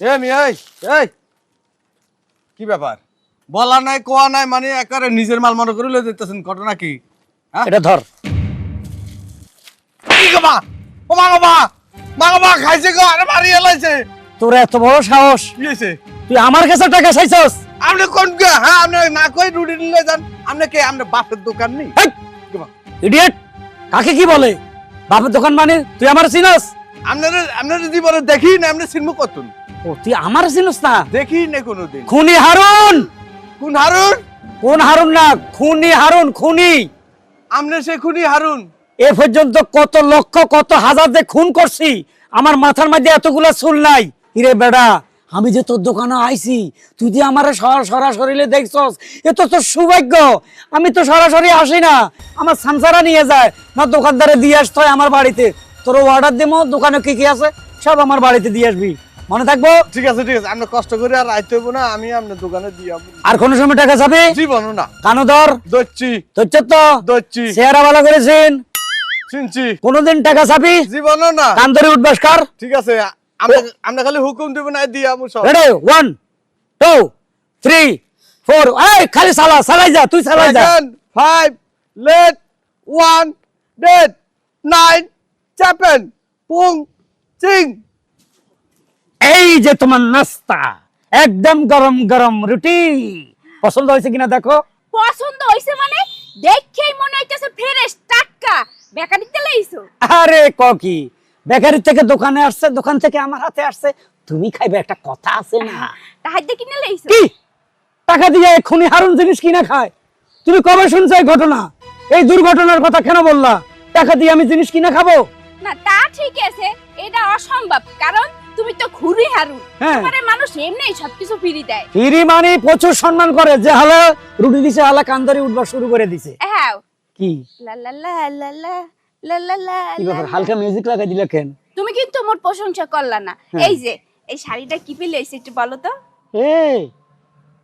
এ এই কি ব্যাপার? বলা নাই কোয়া নাই মানে একারে নিজের মাল মনে করে লয়ে যেতেছেন ঘটনা কি? হ্যাঁ? এটা ধর। কি গো মা? ও মা গো মা! মা গো মা খাইছে গো আরে মারি এলাইছে। তোর এত বড় সাহস? কি তুই আমার কাছে টাকা চাইছস? আপনি কোন গে? হ্যাঁ আপনি না কই রুটি নিলে যান। আপনি কে? আপনি বাপের দোকান নেই? ইডিয়েট কাকে কি বলে? বাপের দোকান মানে? তুই আমার চিনস? আপনার আপনার জীবনে দেখি না আপনি সিনেমা কতুন ও তুই আমার চিনস না? দেখি না কোনোদিন। খুনি হারুন! কোন হারুন? কোন হারুন না খুনি হারুন খুনি। আপনি সে খুনি হারুন। এ পর্যন্ত কত লক্ষ কত হাজার যে খুন করছি আমার মাথার মধ্যে এতগুলা চুল নাই। ইরে বেডা আমি যে তোর দোকানে আইছি তুই যে আমার সরাসরি দেখছস এ তো তোর সৌভাগ্য। আমি তো সরাসরি আসি না। আমার সামসারা নিয়ে যায় না দোকানদারে দিয়ে আসতে হয় আমার বাড়িতে। তোর অর্ডার দেবো দোকানে কি কি আছে? সব আমার বাড়িতে দিয়ে আসবি। মনে থাকব? ঠিক আছে ঠিক আছে। আপনি কষ্ট করে আর আইতে হইব না আমি আপনার দোকানে দিয়ে যাব আর কোন সময় টাকা যাবে? জীবন না। কানো ধর দচ্ছি। তোর তো দচ্ছি। চেহারা ভালো করেছেন চিনছি। কোনোদিন টাকা চাবি? জীবন না। কান ধরে উঠবাস কার। ঠিক আছে আমরা আমরা খালি হুকুম দেব না দিয়ে যাব সব। Ready one two three four এই খালি সালা সালাই যা তুই সালাই যা। Five late one date nine seven পুং চিং এই যে তোমার নাস্তা একদম গরম গরম রুটি। পছন্দ হয়েছে কিনা দেখো? পছন্দ হইছে মানে দেখেই মনে হইতেছে ফ্রেশ টাটকা। বেকারিতে লইছো আরে ককি বেকারি থেকে দোকানে আসছে দোকান থেকে আমার হাতে আসছে। তুমি খাইবে একটা কথা আছে না। কিনে লইছো? কি? টাকা দিয়ে এক্ষুনি হারুন জিনিস কিনা খায়? তুমি কবে শুনছো এই ঘটনা? এই দুর্ঘটনার কথা কেন বললা? টাকা দিয়ে আমি জিনিস কিনা খাব? না তা ঠিক আছে। এটা অসম্ভব কারণ তুমি তো হারু। হ্যাঁ। তোমারে মানুষ এমনি সবকিছু ফিরি দেয়। ফিরি মানে প্রচুর সম্মান করে যে হালা রুটি দিছে হালা কান্দারি উঠবার শুরু করে দিছে। হ্যাঁ। কি? লা লা লা লা লা লা লা লা কি ব্যাপার হালকা মিউজিক লাগাই দিলে কেন? তুমি কিন্তু মোর প্রশংসা করলা না। হ্যাঁ। এই যে এই শাড়িটা কি পেলে এসে একটু বলো তো? এই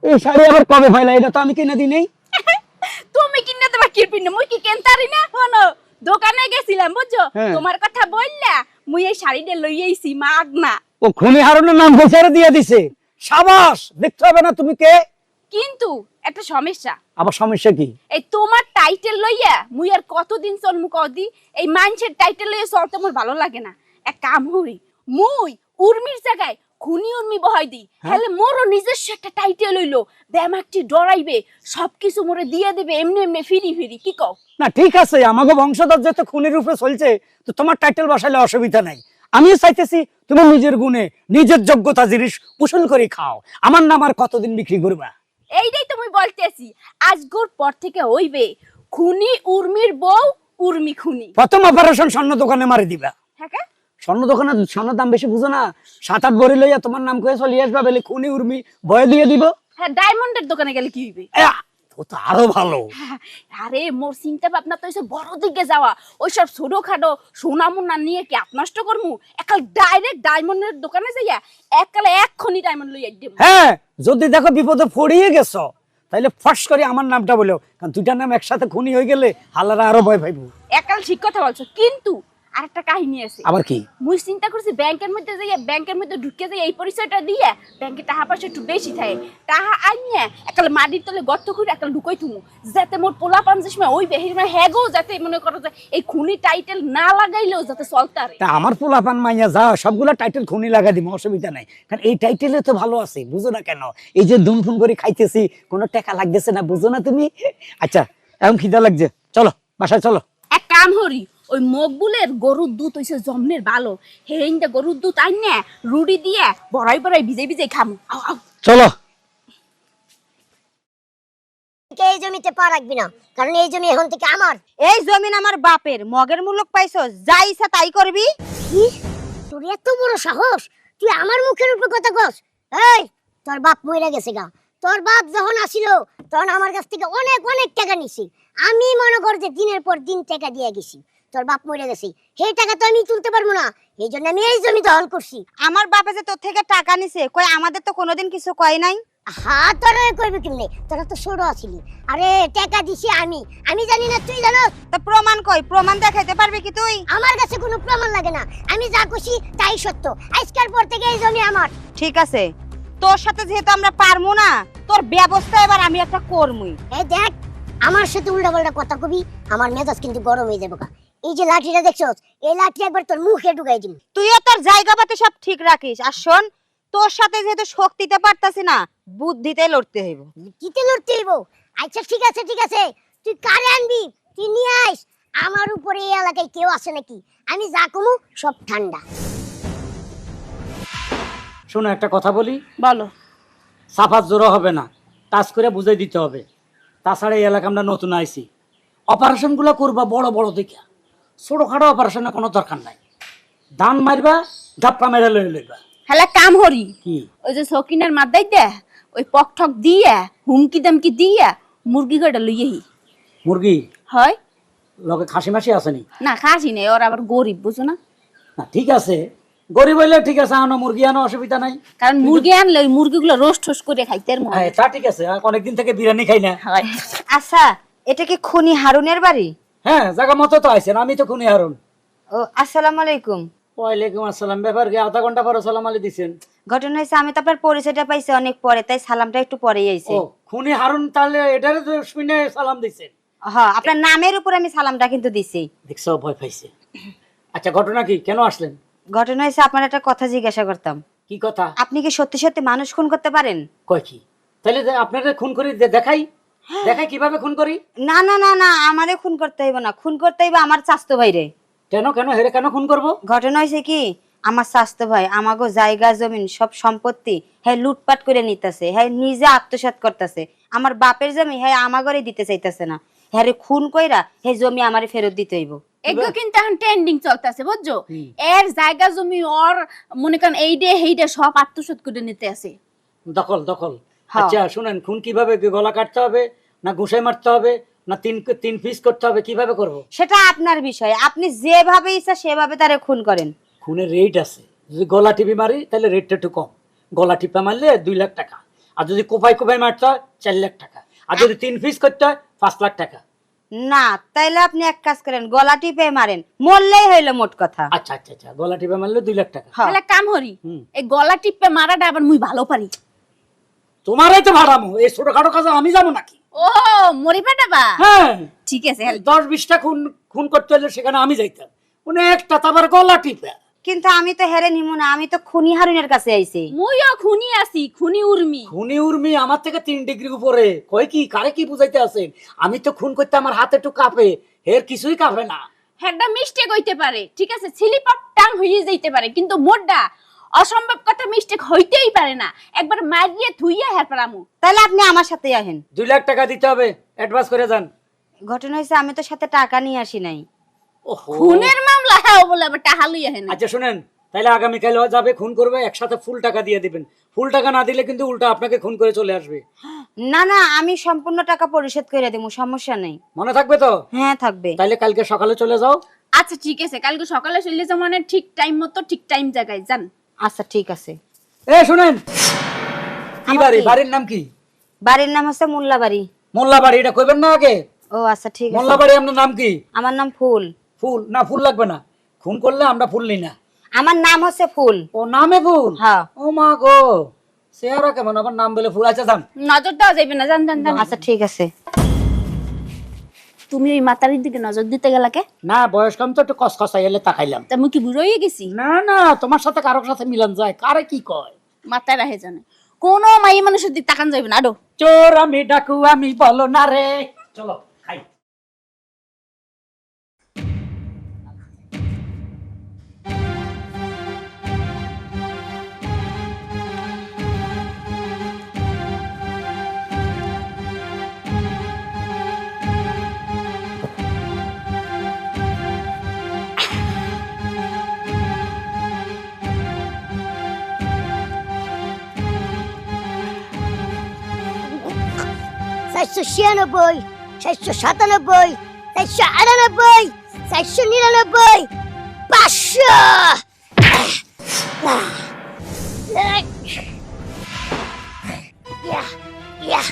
এই শাড়ি আবার কবে এটা তো আমি কিনে দিই নেই। তুমি কিনে দেবা কি পিনে? মুই কি কেনতারি না? শোনো দোকানে গেছিলাম বুঝছ? হ্যাঁ। তোমার কথা বললা মুই এই শাড়িটা লই আইছি মাগ না ও খুনি হারুনের নাম ঘোষারে দিয়ে দিছে। সাবাস দেখতে হবে না তুমি কে। কিন্তু একটা সমস্যা। আবার সমস্যা কি? এই তোমার টাইটেল লইয়া মুই আর কতদিন চলমু কদি এই মানুষের টাইটেল লইয়া চলতে মোর ভালো লাগে না। এক কাম হই মুই উর্মির জায়গায় খুনি উর্মি বহাই দি হলে মোরও নিজস্ব একটা টাইটেল হইল ব্যামাকটি ডরাইবে সবকিছু মোরে দিয়ে দেবে এমনি এমনি ফিরি ফিরি কি কও? না ঠিক আছে আমাকে বংশধর যেহেতু খুনির রূপে চলছে তো তোমার টাইটেল বসাইলে অসুবিধা নাই। আমিও চাইতেছি তোমার নিজের গুণে নিজের যোগ্যতা জিনিস উসুল করে খাও। আমার নাম আর কতদিন বিক্রি করবা? এইটাই তো মুই বলতেছি। আজগোর পর থেকে হইবে খুনি উর্মির বউ উর্মি খুনি। প্রথম অপারেশন স্বর্ণ দোকানে মারি দিবা। হ্যাঁ স্বর্ণ দোকানে স্বর্ণ দাম বেশি বুঝো না। সাত আট ভরি লইয়া তোমার নাম করে চলিয়ে আসবা বলে খুনি উর্মি ভয় দিয়ে দিব। হ্যাঁ ডায়মন্ডের দোকানে গেলে কি হইবে? ও তো আরও ভালো। আরে মোর চিন্তা ভাবনা তো ওইসব বড় দিকে যাওয়া। ওইসব সোনা নিয়ে কি আপ নষ্ট করমু? একাল ডাইরেক্ট ডায়মন্ডের দোকানে যাইয়া এককালে এক্ষুনি ডায়মন্ড লইয়া দিব হ্যাঁ যদি দেখো বিপদে পড়িয়ে গেছো তাইলে ফস করে আমার নামটা বলো। কারণ দুইটা নাম একসাথে খুনি হয়ে গেলে হালারা আরও ভয় পাইবো। একাল ঠিক কথা বলছো কিন্তু আরেকটা কাহিনী আছে। আবার কি? মুই চিন্তা করছি ব্যাংকের মধ্যে যাইয়া ব্যাংকের মধ্যে ঢুকে যাই এই পরিচয়টা দিয়ে ব্যাংকে টাকা পয়সা একটু বেশি থাকে। টাকা আনিয়া একাল মাটির তলে গর্ত করে একাল ঢুকাই তুমু যাতে মোর পোলা পাঞ্জের সময় ওই বেহির মানে হ্যাগো যাতে মনে করো যে এই খুনি টাইটেল না লাগাইলেও যাতে চলতে তা আমার পোলাপান মাইয়া যা সবগুলা টাইটেল খুনি লাগা দিব অসুবিধা নাই। কারণ এই টাইটেলে তো ভালো আছে বুঝো না কেন? এই যে দুম ফুম করে খাইতেছি কোনো টাকা লাগতেছে না বুঝো না তুমি? আচ্ছা এখন খিদা লাগছে চলো বাসায় চলো। এক কাম হরি ওই মকবুলের গরুর দুধ হইছে জমনের ভালো হেইন্দা গরুর দুধ আইন না রুটি দিয়ে বড়াই বড়াই ভিজে ভিজে খামু। আও আও। চলো। এই জমিতে পা রাখবি না? কারণ এই জমি এখন থেকে আমার। এই জমিন আমার বাপের। মগের মূলক পাইছো যা ইচ্ছা তাই করবি। কি? তোর এত বড় সাহস? তুই আমার মুখের উপর কথা কস? এই তোর বাপ মরে গেছে গা। তোর বাপ যখন আসিল তখন আমার কাছ থেকে অনেক অনেক টাকা নিছি। আমি মনে কর যে দিনের পর দিন টাকা দিয়ে গেছি। তোর বাপ মরে গেছে। সেই টাকা তো আমি তুলতে পারব না। এই জন্য আমি এই জমি দখল করছি। আমার বাপে যে তোর থেকে টাকা নিছে কই আমাদের তো কোনোদিন কিছু কয় নাই? হা তোরা কইবে কেমনে? তোরা তো ছোট আছিলি। আরে টাকা দিছি আমি। আমি জানি না তুই জানো? তা প্রমাণ কই? প্রমাণ দেখাইতে পারবি কি তুই? আমার কাছে কোনো প্রমাণ লাগে না। আমি যা খুশি তাই সত্য। আজকের পর থেকে এই জমি আমার। ঠিক আছে। তোর সাথে যেহেতু আমরা পারব না তোর ব্যবস্থা এবার আমি একটা করমুই। এই দেখ আমার সাথে উল্টা পাল্টা কথা কবি আমার মেজাজ কিন্তু গরম হয়ে যাবে। এই যে লাঠিটা দেখছস এই লাঠি একবার তোর মুখে ঢুকাই দিম। তুইও তোর জায়গা পাতে সব ঠিক রাখিস। আর শোন তোর সাথে যেহেতু শক্তিতে পারতাছি না বুদ্ধিতে লড়তে হইব। কিতে লড়তে হইব? আচ্ছা ঠিক আছে ঠিক আছে। তুই কারে আনবি? তুই নিয়ে আইস। আমার উপরে এই এলাকায় কেউ আছে নাকি? আমি যা কমু সব ঠান্ডা। শোনো একটা কথা বলি। বলো। সাফাত জোড়া হবে না। টাচ করে বুঝাই দিতে হবে। তাছাড়া এই এলাকা আমরা নতুন আইছি। অপারেশনগুলো করবা বড় বড় দেখে ছোটোখাটো অপারেশনের কোনো দরকার নাই। ধান মারবা ধাপ্পা মেরে লই লইবা। হ্যাঁ কাম হরি কি? ওই যে সকিনের মাদাই দে ওই পক ঠক দিয়া হুমকি দামকি দিয়া মুরগি কয়টা লইয়েহি মুরগি? হয়। লগে খাসি মাসি আসেনি না? খাসি নেই ওর আবার গরিব বুঝো না? না ঠিক আছে। গরিব হইলে ঠিক আছে আনো মুরগি আনো অসুবিধা নাই। কারণ মুরগি আনলে ওই মুরগিগুলো রোস্ট ঠোস করে খাইতে আর মন হ্যাঁ, তা ঠিক আছে অনেকদিন থেকে বিরিয়ানি খাই না। হয়। আচ্ছা এটা কি খুনি হারুনের বাড়ি? হ্যাঁ জায়গা মতো তো আইছেন আমি তো খুনি হারুন। ও আসসালামু আলাইকুম। ওয়ালাইকুম আসসালাম ব্যাপার কি আধা ঘণ্টা পরে সালাম আলী দিছেন? ঘটনা হয়েছে আমি তো আপনার পরিচয়টা পাইছি অনেক পরে তাই সালামটা একটু পরেই আইছে। ও খুনি হারুন তাহলে এটারে তো শুনে সালাম দিছেন। হ্যাঁ আপনার নামের উপর আমি সালামটা কিন্তু দিছি। দেখছ ভয় পাইছে। আচ্ছা ঘটনা কি কেন আসলেন? ঘটনা হয়েছে আপনার একটা কথা জিজ্ঞাসা করতাম। কি কথা? আপনি কি সত্যি সত্যি মানুষ খুন করতে পারেন? কয় কি? তাহলে যে আপনাদের খুন করে দেখাই। দেখাই কীভাবে খুন করি? না না না না আমারে খুন করতে হইব না। খুন করতে হইব আমার স্বাস্থ্য ভাইরে। কেন কেন? হেরে কেন খুন করব? ঘটনা হয়েছে কি আমার স্বাস্থ্য ভাই আমাগো জায়গা জমিন সব সম্পত্তি হ্যাঁ লুটপাট করে নিতেছে হ্যাঁ নিজে আত্মসাৎ করতেছে। আমার বাপের জমি হ্যাঁ আমাগরে দিতে চাইতেছে না। হ্যাঁ খুন কইরা হে জমি আমারে ফেরত দিতে হইব। এগুলো কিন্তু এখন ট্রেন্ডিং চলতেছে বুঝছ? এর জায়গা জমি ওর মনে করেন এই ডে হেই ডে সব আত্মসাৎ করে নিতে আছে দখল দখল। আচ্ছা শুনেন খুন কীভাবে গলা কাটতে হবে না ঘুষে মারতে হবে না তিন তিন পিস করতে হবে কীভাবে করব? সেটা আপনার বিষয়। আপনি যেভাবে ইচ্ছা সেভাবে তারে খুন করেন। খুনের রেট আছে। যদি গলা টিপি মারি তাহলে রেটটা একটু কম। গলা টিপা মারলে দুই লাখ টাকা। আর যদি কোপাই কোপাই মারতে হয় চার লাখ টাকা। আর যদি তিন পিস করতে হয় পাঁচ লাখ টাকা। না তাইলে আপনি এক কাজ করেন গলা টিপে মারেন। মরলেই হইল মোট কথা। আচ্ছা আচ্ছা আচ্ছা গলা টিপা মারলে দুই লাখ টাকা। হ্যাঁ। তাহলে কাম হরি। হুম। এই গলা টিপে মারাটা আবার মুই ভালো পারি। তোমারই তো ভাড়ামো। এই ছোটখাটো কাজে আমি যাব নাকি? ও মরি হ্যাঁ। ঠিক আছে দশ বিশটা খুন খুন করতে হলে সেখানে আমি যাইতাম। উনি একটা তারপর গলা টিপা। কিন্তু আমি তো হেরে নিমু না আমি তো খুনি হারুনের কাছে আইছি। মুইও খুনি আছি খুনি উর্মি। খুনি উর্মি আমার থেকে তিন ডিগ্রি উপরে। কয় কি কারে কি বুঝাইতে আছেন? আমি তো খুন করতে আমার হাতে একটু কাঁপে। এর কিছুই কাঁপে না। হেডটা মিস্টেক হইতে পারে ঠিক আছে? স্লিপার টাং হয়ে যাইতে পারে কিন্তু মোডটা অসম্ভব কথা মিস্টেক হইতেই পারে না। একবার মারিয়ে থুইয়া হের পারামু তাহলে আপনি আমার সাথে আহেন দুই লাখ টাকা দিতে হবে অ্যাডভান্স করে যান। ঘটনা হয়েছে আমি তো সাথে টাকা নিয়ে আসি নাই। খুনের মামলা হ্যাঁ বলে আবার টাহা লইয়া হেন। আচ্ছা শুনেন তাহলে আগামীকাল যাবে খুন করবে একসাথে ফুল টাকা দিয়ে দিবেন। ফুল টাকা না দিলে কিন্তু উল্টা আপনাকে খুন করে চলে আসবে। না না আমি সম্পূর্ণ টাকা পরিশোধ করে দেবো সমস্যা নেই। মনে থাকবে তো? হ্যাঁ থাকবে। তাহলে কালকে সকালে চলে যাও। আচ্ছা ঠিক আছে কালকে সকালে চলে যাব মানে ঠিক টাইম মতো ঠিক টাইম জায়গায় যান। আচ্ছা ঠিক আছে। এ শুনেন। কি আমার বাড়ি? কি? বাড়ির নাম কি? বাড়ির নাম হচ্ছে মোল্লাবাড়ি। মোল্লা বাড়ি এটা কইবেন না আগে? ও আচ্ছা ঠিক আছে। মোল্লা বাড়ি আপনার নাম কি? আমার নাম ফুল। ফুল? না ফুল লাগবে না। খুন করলে আমরা ফুল নিই না। আমার নাম হচ্ছে ফুল। ও নামে ফুল? হ্যাঁ। ও মা গো চেহারা কেমন? আমার নাম বলে ফুল। আচ্ছা যান। নজর দেওয়া যাবে না জান জান জান আচ্ছা ঠিক আছে। তুমি ওই মাতারির দিকে নজর দিতে গেলাকে না বয়স কম তো একটু কসকসাই এলে তাকাইলাম। তুমি কি বুড়ো হয়ে গেছি? না না তোমার সাথে কারোর সাথে মিলান যায় কারে কি কয়? মাথায় রাহে জানে। কোনো মাই মানুষের দিক তাকান যাইবে না আডো। চোর আমি ডাকু আমি বলো না রে। চলো। চারশো ছিয়ানব্বই চারশো সাতানব্বই চারশো আটানব্বই চারশো নিরানব্বই পাঁচশো Yeah.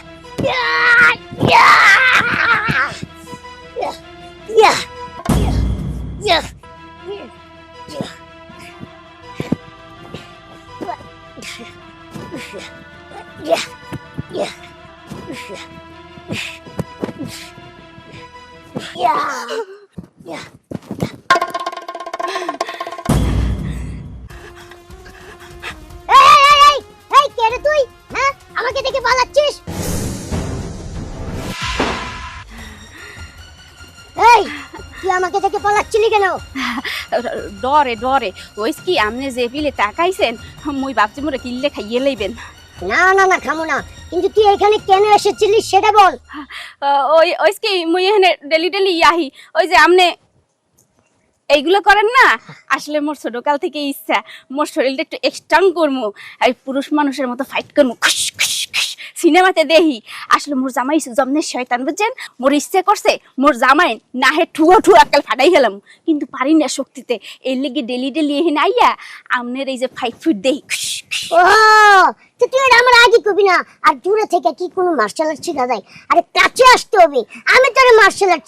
Yeah. Yeah. Yeah. Yeah. তুই? হ্যাঁ? আমাকে দেখে পালাচ্ছিস? এই, তুই আমাকে দেখে পালাচ্ছিলি কেন ডরে ডরে ওই কি আপনি যে পিলে তাকাইছেন মুই ভাবছি মোরে কিনলে খাইয়ে লইবেন না না না খামো না কিন্তু তুই এখানে কেন এসেছিলি সেটা বল। ওই ওই কি মুই এখানে ডেলি ডেলি ইয়াহি, ওই যে আমনে এইগুলো করেন না? আসলে মোর ছোটকাল থেকে ইচ্ছা, মোর শরীরটা একটু এক্সট্রাং করব আর পুরুষ মানুষের মতো ফাইট করব খুশ খুশ। সিনেমাতে দেখি, আসলে মোর জামাই জমনে শয়তান, বুঝছেন? মোর ইচ্ছে করছে, মোর জামাই না হে ঠুয়ো ঠুয়ো আকাল ফাটাই গেলাম কিন্তু পারি না শক্তিতে। এর লেগে ডেলি ডেলি এখানে আইয়া আমনের এই যে ফাইট ফুট তো আগে কবি না। আর থেকে কি কোনো মার্শাল আর্ট আরে কাছে আসতে হবে। আমি তোর মার্শাল আর্ট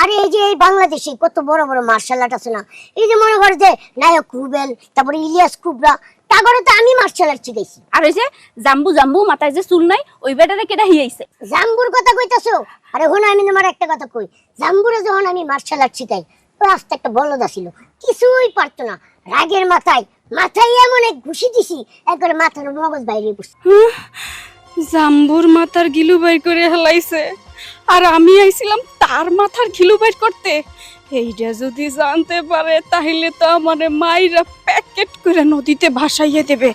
আরে এই যে এই বাংলাদেশে কত বড় বড় মার্শাল আর্ট আছে না? এই যে মনে যে তারপরে ইলিয়াস কুবরা তারপরে তো আমি মার্শাল আর্ট শিখাইছি। আর ওই যে জাম্বু জাম্বু মাথায় যে চুল নাই ওই বেটারে কেটা হিয়াইছে জাম্বুর কথা কইতাছো? আরে হন আমি তোমার একটা কথা কই। জাম্বুরে যখন আমি মার্শাল আর্ট শিখাই ও একটা বলদা ছিল কিছুই পারতো না। রাগের মাথায় মাথায় এমন এক ঘুষি দিছি একবারে মাথার মগজ বাইরে পড়ছে। জাম্বুর মাথার গিলু বাইর করে হেলাইছে। আর আমি আইছিলাম তার মাথার গিলু বাইর করতে। এইটা যদি জানতে পারে তাহলে তো আমার মাইরা প্যাকেট করে নদীতে ভাসাইয়ে দেবে।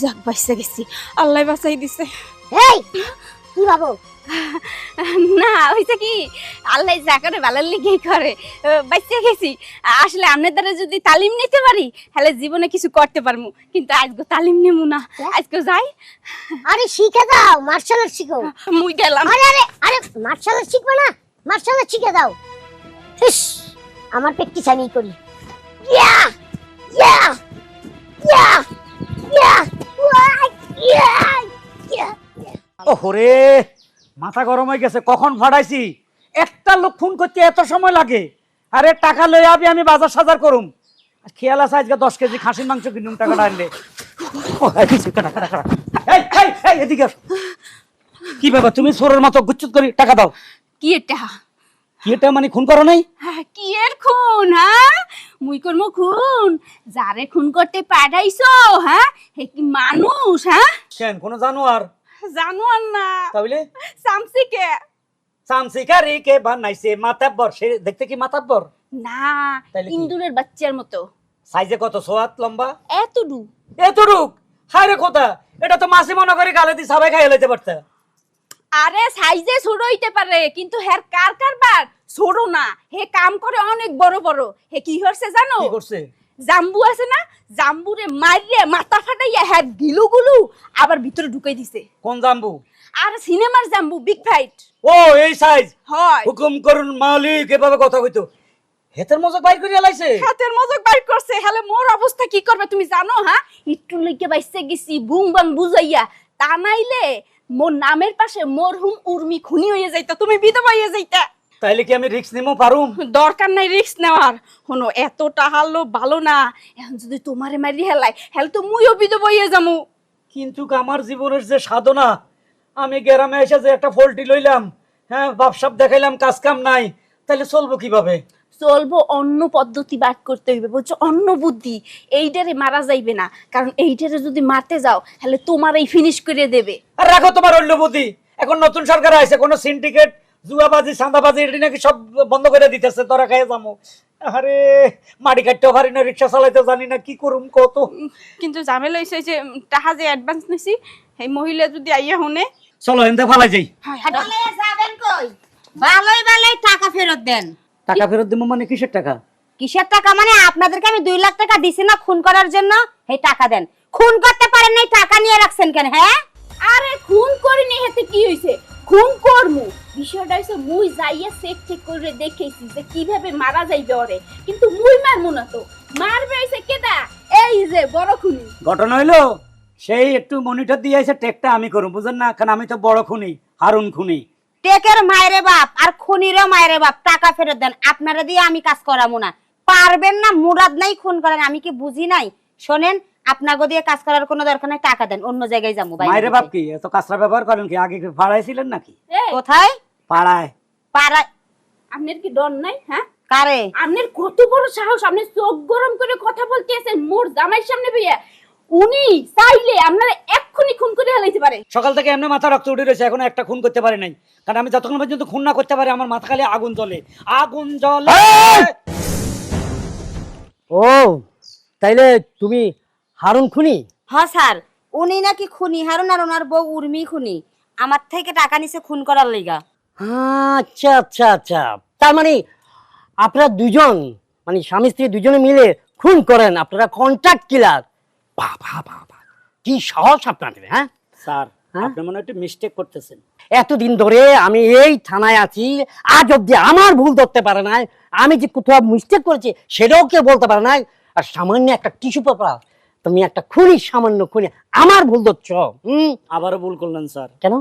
যাক বাইসে গেছি। আল্লাহ বাঁচাই দিছে। এই কি ভাবো না হইছে কি? আল্লাহ যা করে ভালোর লিগেই করে। বাইসে গেছি। আসলে আপনার দ্বারা যদি তালিম নিতে পারি তাহলে জীবনে কিছু করতে পারব কিন্তু আজকে তালিম নেব না। আজকে যাই। আরে শিখে দাও মার্শাল আর্ট শিখো। মুই গেলাম। আরে আরে আরে মার্শাল আর্ট শিখবে না? মার্শাল আর্ট শিখে দাও। ইস, আমার প্র্যাকটিস আমি করি। ওরে মাথা গরম হয়ে গেছে কখন ফাটাইছি? একটা লোক ফোন করতে এত সময় লাগে। আরে টাকা লই আবি আমি বাজার সাজার করুম। আর খেয়াল আছে আজকে দশ কেজি খাসির মাংস কিনুম টাকাটা আনলে? ও, এই দিছি, কাটা, কাটা, কাটা। এই, এই, এই, এদিকে আসো। কি ব্যাপার তুমি সোরের মতো গুচ্ছুত করি টাকা দাও। কি এটা? কি এটা মানে খুন করো নাই? হ্যাঁ, কি এর খুন হ্যাঁ? মুই করমু খুন। যারে খুন করতে পাঠাইছো হ্যাঁ? হে কি মানুষ হ্যাঁ? কেন কোনো জানোয়ার? জানো আর না। তাহলে? সামসিকে। সামসিকারি কে বানাইছে মাতাব্বর। সে দেখতে কি মাতাব্বর? না? ইন্দুরের বাচ্চার মতো। সাইজে কত? সোয়াত লম্বা? এতটু এতটুক? হায় রে কথা এটা তো মাসি মনে করে গালে দিয়ে সবাই খাইয়ে লইতে পারতে। আরে সাইজে ছোট হইতে পারে কিন্তু হের কার কারবার? ছোট না। হে কাম করে অনেক বড় বড়। হে কি করছে জানো? কি করছে? জাম্বু আছে না? জাম্বুরে মারিয়ে মাথা ফাটাইয়া হ্যাঁ গিলু গুলু আবার ভিতরে ঢুকাই দিছে। কোন জাম্বু? আর সিনেমার জাম্বু বিগ ফাইট। ও এই সাইজ। হয়। হুকুম করুন মালিক এভাবে কথা কইতো। হেতের মজা বাইর করে লাইছে? হাতের মজক বাইর করছে। হলে মোর অবস্থা কি করবে তুমি জানো হ্যাঁ? একটু লইকে বাইসে গেছি বুম বাং বুঝাইয়া। তা নাইলে মোর নামের পাশে মরহুম উর্মি খুনি হয়ে যাইতা তুমি বিধবা হয়ে যাইতা। তাইলে কি আমি রিক্স নিমো পারুম? দরকার নাই রিস্ক নেওয়ার। হনো এত টাহালো ভালো না। এখন যদি তোমারে মারি হেলাই হেল তো মুইও বিধবা হয়ে যামু। কিন্তু আমার জীবনের যে সাধনা? আমি গ্রামে এসে যে একটা ফল্টি লইলাম হ্যাঁ বাপসাপ দেখাইলাম কাজ কাম নাই তাহলে চলবো কীভাবে? চলবো অন্য পদ্ধতি বাদ করতে হইবে। বলছো অন্য বুদ্ধি। এইটারে মারা যাইবে না। কারণ এইটারে যদি মারতে যাও তাহলে তোমার এই ফিনিশ করে দেবে। আর রাখো তোমার অন্য বুদ্ধি। এখন নতুন সরকার আছে কোনো সিন্ডিকেট জুয়াবাজি চাঁদাবাজি এটি নাকি সব বন্ধ করে দিতেছে তোরা খাইয়ে যাব আরে মাটি কাটতেও পারি না রিক্সা চালাইতে জানি না কি করুম কত কিন্তু ঝামেলা হয়েছে যে টাকা যে অ্যাডভান্স নিছি এই মহিলা যদি আইয়া হনে চলো এনতে ফালাই যাই। ভালোই ভালোই টাকা ফেরত দেন। টাকা ফেরত দেবো মানে কিসের টাকা? কিসের টাকা মানে আপনাদেরকে আমি দুই লাখ টাকা দিছি না খুন করার জন্য? এই টাকা দেন। খুন করতে পারেন নাই টাকা নিয়ে রাখছেন কেন হ্যাঁ আরে খুন করিনি হেতে কি হইছে? খুন করমু। বিষয়টা হইছে মুই যাইয়া চেক চেক করে দেখেছি যে কীভাবে মারা যাইবে ওরে। কিন্তু মুই মারমু না তো। মারবে হইছে কেডা? এই যে বড় খুনি। ঘটনা হইল সেই একটু মনিটর দিয়ে আছে টেকটা আমি করুম বুঝেন না? কারণ আমি তো বড় খুনি হারুন খুনি। টেকের মায়েরে বাপ আর খুনিরও মায়েরে বাপ টাকা ফেরত দেন। আপনারা দিয়ে আমি কাজ করাবো না। পারবেন না মুরাদ নাই খুন করেন আমি কি বুঝি নাই? শোনেন আপনাকে দিয়ে কাজ করার কোনো দরকার নাই টাকা দেন অন্য জায়গায় যাব মায়ের বাপ কি? এত কাঁচরা ব্যবহার করেন কি? আগে কি ভাড়ায় ছিলেন নাকি কোথায়? পাড়ায়। পাড়া আপনার কি ডর নাই হ্যাঁ? কারে? আপনার কত বড় সাহস আপনি চোখ গরম করে কথা বলতে আছেন মোর জামাইয়ের সামনে বইয়া। উনি চাইলে আপনারা এক্ষুনি খুন করে হেলাইতে পারে। সকাল থেকে এমনি মাথা রক্ত উঠে রয়েছে এখনও একটা খুন করতে পারে নাই। কারণ আমি যতক্ষণ পর্যন্ত খুন না করতে পারি আমার মাথা খালি আগুন জ্বলে। আগুন জ্বলে ও তাইলে তুমি হারুন খুনি? হ্যাঁ স্যার উনি নাকি খুনি হারুন আর ওনার বউ উর্মি খুনি। আমার থেকে টাকা নিছে খুন করার লিগা। আচ্ছা আচ্ছা আচ্ছা। তার মানে আপনারা দুজন মানে স্বামী স্ত্রী দুজনে মিলে খুন করেন আপনারা কন্ট্রাক্ট কিলার? বাবা বাবা। কি সহজ আপনাদের হ্যাঁ? স্যার হ্যাঁ? আপনি মনে একটু মিস্টেক করতেছেন। এতদিন ধরে আমি এই থানায় আছি আজ অব্দি আমার ভুল ধরতে পারে নাই। আমি যে কোথাও মিস্টেক করেছি সেটাও কেউ বলতে পারে নাই। আর সামান্য একটা টিস্যু পেপার তুমি একটা খুনি সামান্য খুনি আমার ভুল ধরছ হুম? আবারও ভুল করলেন স্যার। কেন?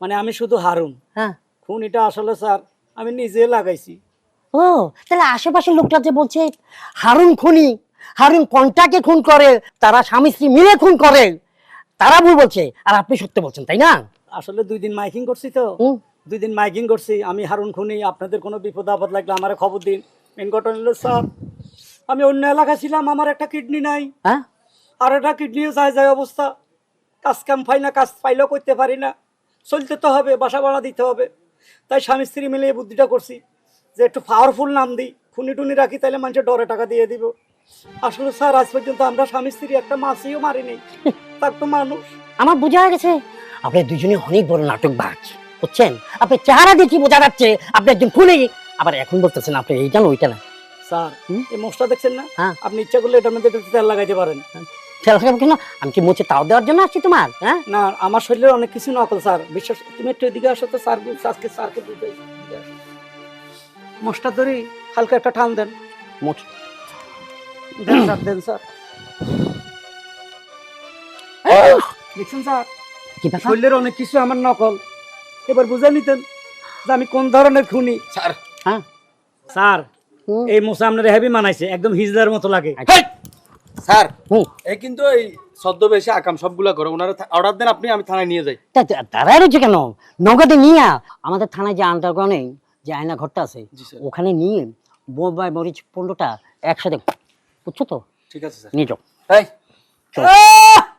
মানে আমি শুধু হারুন। হ্যাঁ। খুন এটা আসলে স্যার আমি নিজে লাগাইছি। ও তাহলে আশেপাশের লোকটা যে বলছে হারুন খুনি হারুন কন্টাকে খুন করে তারা স্বামী স্ত্রী মিলে খুন করে। তারা ভুল বলছে আর আপনি সত্য বলছেন তাই না? আসলে দুই দিন মাইকিং করছি তো। দুই দিন মাইকিং করছি আমি হারুন খুনি আপনাদের কোনো বিপদ আপদ লাগলে আমার খবর দিন। মেন ঘটনা হলো স্যার আমি অন্য এলাকা ছিলাম আমার একটা কিডনি নাই। হ্যাঁ? আর একটা কিডনিও যায় যায় অবস্থা। কাজ কাম পাই না কাজ পাইলেও করতে পারি না। চলতে তো হবে বাসা ভাড়া দিতে হবে। তাই স্বামী স্ত্রী মিলে এই বুদ্ধিটা করছি যে একটু পাওয়ারফুল নাম দিই খুনি টুনি রাখি তাহলে মানুষের ডরে টাকা দিয়ে দিব। আসলে স্যার আজ পর্যন্ত আমরা স্বামী স্ত্রী একটা মারিনি। তার তো মানুষ। আমার বোঝা গেছে। আপনি দুজনে অনেক বড় নাটক বাজ বুঝছেন? আপনি চেহারা দেখি বোঝা যাচ্ছে আপনি একজন খুনি। আবার এখন বলতেছেন আপনি এইটা না ওইটা না। স্যার এই মোষটা দেখছেন না? হ্যাঁ। আপনি ইচ্ছা করলে এটার মধ্যে তেল লাগাইতে পারেন। খেয়াল রাখবেন কেন? আমি কি মুছে তাও দেওয়ার জন্য আসছি তোমার হ্যাঁ? না আমার শরীরের অনেক কিছু নকল স্যার। বিশ্বাস তুমি একটু এদিকে আসো তো স্যার আজকে স্যারকে মোষটা ধরি হালকা একটা টান দেন। মুছ। দেন স্যার দেন স্যার দেখছেন স্যার কি ব্যাপার? শরীরের অনেক কিছু আমার নকল। এবার বুঝে নিতেন যে আমি কোন ধরনের খুনি। স্যার। হ্যাঁ? স্যার এই মোসা আপনার হেভি মানাইছে একদম হিজলার মতো লাগে। স্যার এই কিন্তু এই ছদ্মবেশে আকাম সবগুলা করে। ওনারা অর্ডার দেন আপনি আমি থানায় নিয়ে যাই। রয়েছে কেন? নগদে নিয়ে আমাদের থানায় যে আন্ডারগ্রাউন্ডে যে আয়না ঘরটা আছে ওখানে নিয়ে বোম্বাই মরিচ পনেরোটা একসাথে বুঝছ তো ঠিক আছে স্যার নিয়ে যাও এই চল। এই!